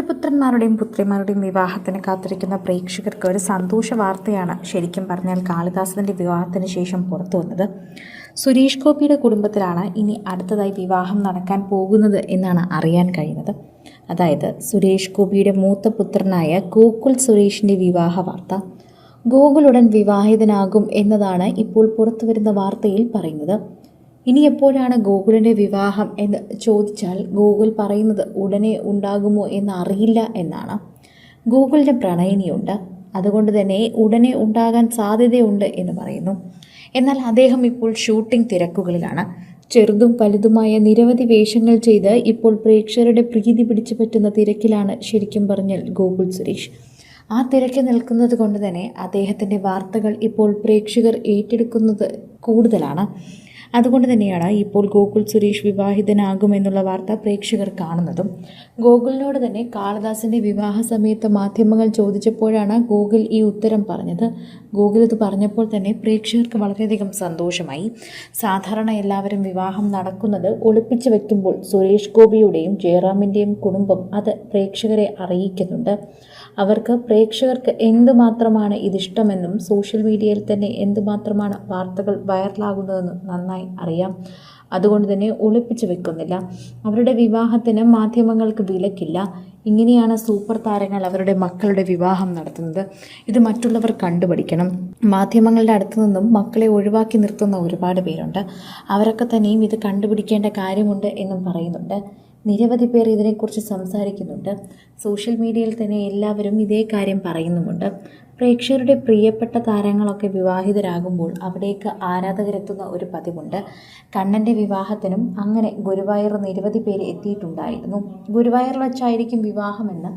ചന്ദ്രപുത്രന്മാരുടെയും പുത്രിമാരുടെയും വിവാഹത്തിന് കാത്തിരിക്കുന്ന പ്രേക്ഷകർക്ക് ഒരു സന്തോഷ വാർത്തയാണ് ശരിക്കും പറഞ്ഞാൽ കാളിദാസന്റെ വിവാഹത്തിന് ശേഷം പുറത്തു വന്നത്. സുരേഷ് ഗോപിയുടെ കുടുംബത്തിലാണ് ഇനി അടുത്തതായി വിവാഹം നടക്കാൻ പോകുന്നത് എന്നാണ് അറിയാൻ കഴിയുന്നത്. അതായത് സുരേഷ് ഗോപിയുടെ മൂത്ത പുത്രനായ ഗോകുൽ സുരേഷിന്റെ വിവാഹ വാർത്ത. ഗോകുലുടൻ വിവാഹിതനാകും എന്നതാണ് ഇപ്പോൾ പുറത്തുവരുന്ന വാർത്തയിൽ പറയുന്നത്. ഇനി എപ്പോഴാണ് ഗോകുലിന്റെ വിവാഹം എന്ന് ചോദിച്ചാൽ ഗോകുൽ പറയുന്നത് ഉടനെ ഉണ്ടാകുമോ എന്ന് അറിയില്ല എന്നാണ്. ഗോകുലിന്റെ പ്രണയിനിയുണ്ട്. അതുകൊണ്ട് തന്നെ ഉടനെ ഉണ്ടാകാൻ സാധ്യതയുണ്ട് എന്ന് പറയുന്നു. എന്നാൽ അദ്ദേഹം ഇപ്പോൾ ഷൂട്ടിംഗ് തിരക്കുകളിലാണ്. ചെറുതും വലുതുമായ നിരവധി വേഷങ്ങൾ ചെയ്ത് ഇപ്പോൾ പ്രേക്ഷകരുടെ പ്രീതി പിടിച്ചു പറ്റുന്ന തിരക്കിലാണ് ശരിക്കും പറഞ്ഞാൽ ഗോകുൽ സുരേഷ്. ആ തിരക്ക് നിൽക്കുന്നത് കൊണ്ട് തന്നെ അദ്ദേഹത്തിന്റെ വാർത്തകൾ ഇപ്പോൾ പ്രേക്ഷകർ ഏറ്റെടുക്കുന്നത് കൂടുതലാണ്. അതുകൊണ്ട് തന്നെയാണ് ഇപ്പോൾ ഗോകുൽ സുരേഷ് വിവാഹിതനാകുമെന്നുള്ള വാർത്ത പ്രേക്ഷകർ കാണുന്നതും. ഗോകുലിനോട് തന്നെ കാളിദാസിന്റെ വിവാഹ സമയത്ത് മാധ്യമങ്ങൾ ചോദിച്ചപ്പോഴാണ് ഗോകുൽ ഈ ഉത്തരം പറഞ്ഞത്. ഗോകുൽ ഇത് പറഞ്ഞപ്പോൾ തന്നെ പ്രേക്ഷകർക്ക് വളരെയധികം സന്തോഷമായി. സാധാരണ എല്ലാവരും വിവാഹം നടക്കുന്നത് ഒളിപ്പിച്ചു വെക്കുമ്പോൾ സുരേഷ് ഗോപിയുടെയും ജയറാമിന്റെയും കുടുംബം അത് പ്രേക്ഷകരെ അറിയിക്കുന്നുണ്ട്. അവർക്ക് പ്രേക്ഷകർക്ക് എന്തുമാത്രമാണ് ഇതിഷ്ടമെന്നും സോഷ്യൽ മീഡിയയിൽ തന്നെ എന്തുമാത്രമാണ് വാർത്തകൾ വൈറലാകുന്നതെന്നും നന്നായി അറിയാം. അതുകൊണ്ട് തന്നെ ഒളിപ്പിച്ചു വെക്കുന്നില്ല. അവരുടെ വിവാഹത്തിന് മാധ്യമങ്ങൾക്ക് വിലക്കില്ല. ഇങ്ങനെയാണ് സൂപ്പർ താരങ്ങൾ അവരുടെ മക്കളുടെ വിവാഹം നടത്തുന്നത്. ഇത് മറ്റുള്ളവർ കണ്ടുപഠിക്കണം. മാധ്യമങ്ങളുടെ അടുത്തു നിന്നും മക്കളെ ഒഴിവാക്കി നിർത്തുന്ന ഒരുപാട് പേരുണ്ട്. അവരൊക്കെ തന്നെയും ഇത് കണ്ടുപിടിക്കേണ്ട കാര്യമുണ്ട് എന്നും പറയുന്നുണ്ട്. നിരവധി പേർ ഇതിനെക്കുറിച്ച് സംസാരിക്കുന്നുണ്ട്. സോഷ്യൽ മീഡിയയിൽ തന്നെ എല്ലാവരും ഇതേ കാര്യം പറയുന്നുമുണ്ട്. പ്രേക്ഷകരുടെ പ്രിയപ്പെട്ട താരങ്ങളൊക്കെ വിവാഹിതരാകുമ്പോൾ അവിടേക്ക് ആരാധകരെത്തുന്ന ഒരു പതിവുണ്ട്. കണ്ണന്റെ വിവാഹത്തിനും അങ്ങനെ ഗുരുവായൂർ നിരവധി പേര് എത്തിയിട്ടുണ്ടായിരുന്നു. ഗുരുവായൂർ വച്ചായിരിക്കും വിവാഹമെന്ന്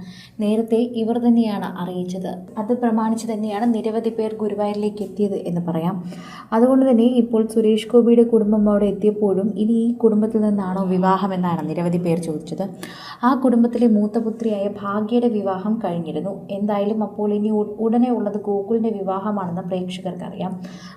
നേരത്തെ ഇവർ തന്നെയാണ് അറിയിച്ചത്. അത് പ്രമാണിച്ച് തന്നെയാണ് നിരവധി പേർ ഗുരുവായൂരിലേക്ക് എത്തിയത് എന്ന് പറയാം. അതുകൊണ്ട് തന്നെ ഇപ്പോൾ സുരേഷ് ഗോപിയുടെ കുടുംബം അവിടെ എത്തിയപ്പോഴും ഇനി ഈ കുടുംബത്തിൽ നിന്നാണോ വിവാഹമെന്നാണ് നിരവധി പേർ ചോദിച്ചത്. ആ കുടുംബത്തിലെ മൂത്തപുത്രിയായ ഭാഗ്യയുടെ വിവാഹം കഴിഞ്ഞിരുന്നു. എന്തായാലും അപ്പോൾ ഇനി ഉടനെ ഉള്ളത് ഗോകുലിന്റെ വിവാഹമാണെന്ന് പ്രേക്ഷകർക്കറിയാം.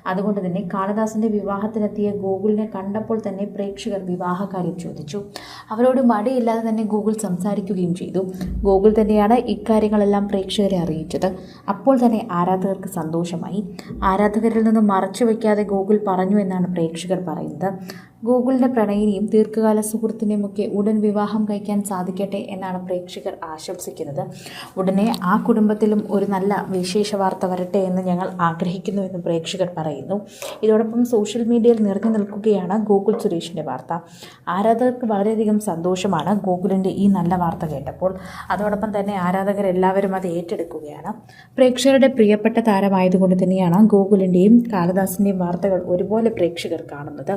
അതുകൊണ്ട് തന്നെ കാളിദാസിന്റെ വിവാഹത്തിനെത്തിയ ഗോകുലിനെ കണ്ടപ്പോൾ തന്നെ പ്രേക്ഷകർ വിവാഹകാര്യം ചോദിച്ചു. അവരോട് മടിയില്ലാതെ തന്നെ ഗൂഗിൾ സംസാരിക്കുകയും ചെയ്തു. ഗൂഗിൾ തന്നെയാണ് ഇക്കാര്യങ്ങളെല്ലാം പ്രേക്ഷകരെ അറിയിച്ചത്. അപ്പോൾ തന്നെ ആരാധകർക്ക് സന്തോഷമായി. ആരാധകരിൽ നിന്ന് മറച്ചു വയ്ക്കാതെ ഗൂഗിൾ പറഞ്ഞു എന്നാണ് പ്രേക്ഷകർ പറയുന്നത്. ഗൂഗിളിന്റെ പ്രണയിനിയും ദീർഘകാല സുഹൃത്തിനെയുമൊക്കെ ഉടൻ വിവാഹം കഴിക്കാൻ സാധിക്കട്ടെ എന്നാണ് പ്രേക്ഷകർ ആശംസിക്കുന്നത്. ഉടനെ ആ കുടുംബത്തിലും ഒരു നല്ല വിശേഷ വാർത്ത വരട്ടെ എന്ന് ഞങ്ങൾ ആഗ്രഹിക്കുന്നു എന്ന് പ്രേക്ഷകർ പറയുന്നു. ഇതോടൊപ്പം സോഷ്യൽ മീഡിയയിൽ നിറഞ്ഞു നിൽക്കുകയാണ് ഗൂഗിൾ സുരേഷിന്റെ വാർത്ത. ആരാധകർക്ക് വളരെയധികം സന്തോഷമാണ് ഗൂഗിളിന്റെ ഈ നല്ല വാർത്ത കേട്ടപ്പോൾ. അതോടൊപ്പം തന്നെ ആരാധകർ എല്ലാവരും അത് ഏറ്റെടുക്കുകയാണ്. പ്രേക്ഷകരുടെ പ്രിയപ്പെട്ട താരമായതുകൊണ്ട് തന്നെയാണ് ഗൂഗിളിന്റെയും കാളിദാസിന്റെയും വാർത്തകൾ ഒരുപോലെ പ്രേക്ഷകർ കാണുന്നത്.